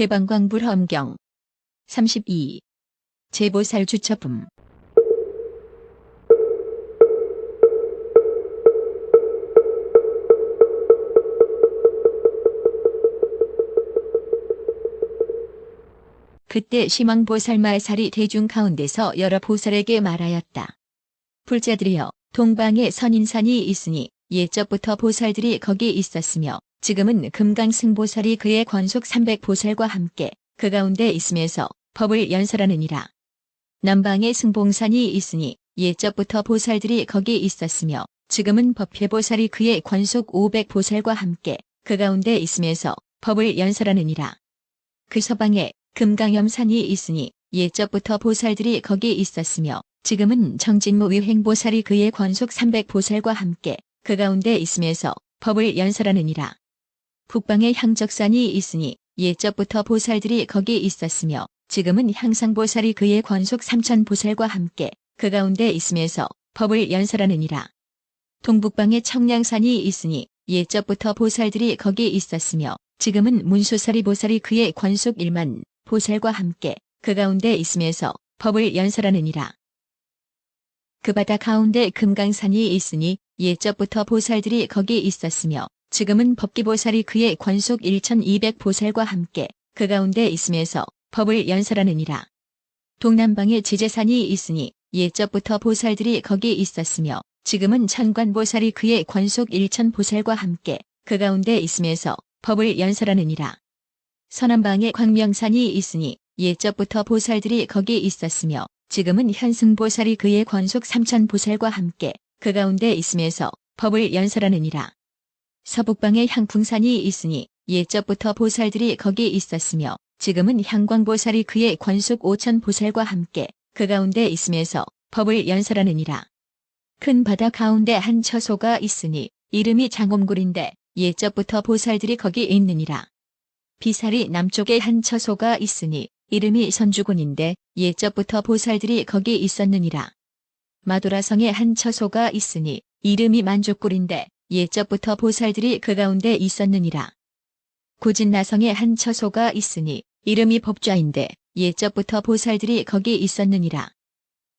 대방광불 함경 32. 제보살 주처품 그때 시망보살 말살이 대중 가운데서 여러 보살에게 말하였다. 불자들이여 동방에 선인산이 있으니 예적부터 보살들이 거기 있었으며 지금은 금강승보살이 그의 권속 300보살과 함께 그 가운데 있으면서 법을 연설하느니라. 남방에 승봉산이 있으니 예적부터 보살들이 거기 있었으며 지금은 법회보살이 그의 권속 500보살과 함께 그 가운데 있으면서 법을 연설하느니라. 그 서방에 금강염산이 있으니 예적부터 보살들이 거기 있었으며 지금은 정진무 위행보살이 그의 권속 300보살과 함께 그 가운데 있으면서 법을 연설하느니라. 북방에 향적산이 있으니 예적부터 보살들이 거기 있었으며 지금은 향상보살이 그의 권속 3천보살과 함께 그 가운데 있으면서 법을 연설하느니라. 동북방에 청량산이 있으니 예적부터 보살들이 거기 있었으며 지금은 문수사리 보살이 그의 권속 1만 보살과 함께 그 가운데 있으면서 법을 연설하느니라. 그 바다 가운데 금강산이 있으니 예적부터 보살들이 거기 있었으며 지금은 법기보살이 그의 권속 1200보살과 함께 그 가운데 있으면서 법을 연설하느니라. 동남방에 지제산이 있으니 예적부터 보살들이 거기 있었으며 지금은 천관보살이 그의 권속 1000보살과 함께 그 가운데 있으면서 법을 연설하느니라. 서남방에 광명산이 있으니 예적부터 보살들이 거기 있었으며 지금은 현승보살이 그의 권속 3000보살과 함께 그 가운데 있으면서 법을 연설하느니라. 서북방에 향풍산이 있으니 예적부터 보살들이 거기 있었으며 지금은 향광보살이 그의 권속 5천보살과 함께 그 가운데 있으면서 법을 연설하느니라. 큰 바다 가운데 한 처소가 있으니 이름이 장엄굴인데 예적부터 보살들이 거기 있느니라. 비살이 남쪽에 한 처소가 있으니 이름이 선주군인데 예적부터 보살들이 거기 있었느니라. 마도라성에 한 처소가 있으니 이름이 만족굴인데 예적부터 보살들이 그 가운데 있었느니라. 고진나성에 한 처소가 있으니 이름이 법좌인데 예적부터 보살들이 거기 있었느니라.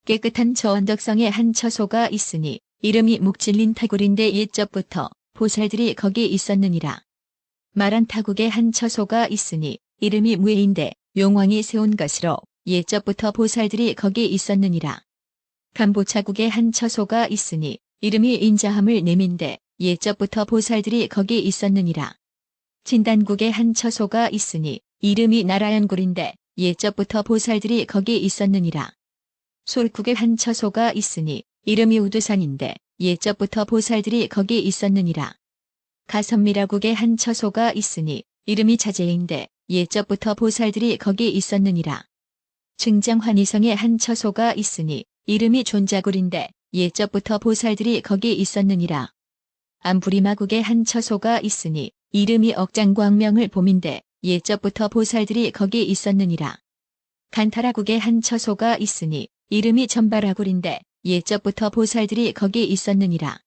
깨끗한 저 언덕성에 한 처소가 있으니 이름이 묵질린 타굴인데 예적부터 보살들이 거기 있었느니라. 마란 타국에 한 처소가 있으니 이름이 무예인데 용왕이 세운 것으로 예적부터 보살들이 거기 있었느니라. 간보차국에 한 처소가 있으니 이름이 인자함을 내민데 예적부터 보살들이 거기 있었느니라. 진단국에 한 처소가 있으니 이름이 나라연굴인데 예적부터 보살들이 거기 있었느니라. 솔국에 한 처소가 있으니 이름이 우두산인데 예적부터 보살들이 거기 있었느니라. 가선미라국에 한 처소가 있으니 이름이 자제인데 예적부터 보살들이 거기 있었느니라. 증정환희성에 한 처소가 있으니 이름이 존자굴인데 예적부터 보살들이 거기 있었느니라. 안부리마국에 한 처소가 있으니 이름이 억장광명을 봄인데 예적부터 보살들이 거기 있었느니라. 간타라국에 한 처소가 있으니 이름이 전바라굴인데 예적부터 보살들이 거기 있었느니라.